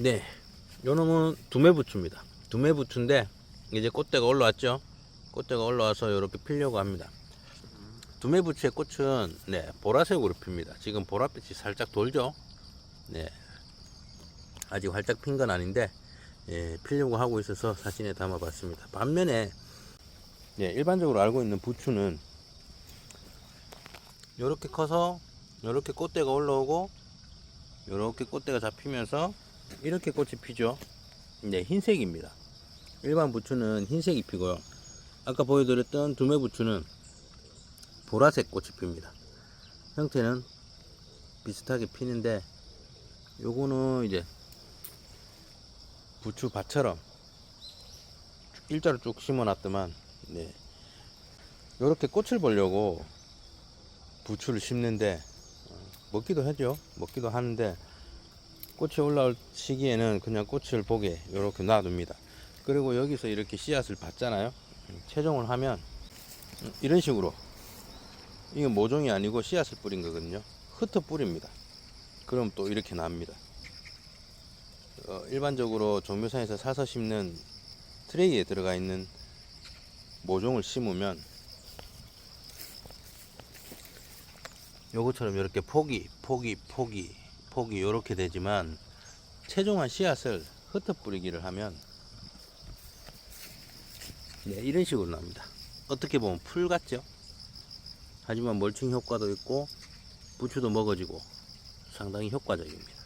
네, 요 놈은 두매부추입니다. 두매부추인데 이제 꽃대가 올라왔죠. 꽃대가 올라와서 이렇게 피려고 합니다. 두매부추의 꽃은 네 보라색으로 핍니다. 지금 보랏빛이 살짝 돌죠. 네, 아직 활짝 핀 건 아닌데 예, 피려고 하고 있어서 사진에 담아봤습니다. 반면에 네, 일반적으로 알고 있는 부추는 이렇게 커서 이렇게 꽃대가 올라오고 이렇게 꽃대가 잡히면서 이렇게 꽃이 피죠. 네, 흰색입니다. 일반 부추는 흰색이 피고요. 아까 보여드렸던 두메 부추는 보라색 꽃이 핍니다. 형태는 비슷하게 피는데 요거는 이제 부추 밭처럼 일자로 쭉 심어놨더만 네. 요렇게 꽃을 보려고 부추를 심는데 어, 먹기도 하죠. 먹기도 하는데 꽃이 올라올 시기에는 그냥 꽃을 보게 이렇게 놔둡니다. 그리고 여기서 이렇게 씨앗을 받잖아요. 음, 채종을 하면 음, 이런 식으로 이건 모종이 아니고 씨앗을 뿌린 거거든요. 흩어 뿌립니다. 그럼 또 이렇게 납니다. 어, 일반적으로 종묘상에서 사서 심는 트레이에 들어가 있는 모종을 심으면 요것처럼 이렇게 폭이 폭이 폭이 폭이 이렇게 되지만 최종한 씨앗을 흩어 뿌리기를 하면 네, 이런 식으로 납니다. 어떻게 보면 풀 같죠? 하지만 멀칭 효과도 있고 부추도 먹어지고 상당히 효과적입니다.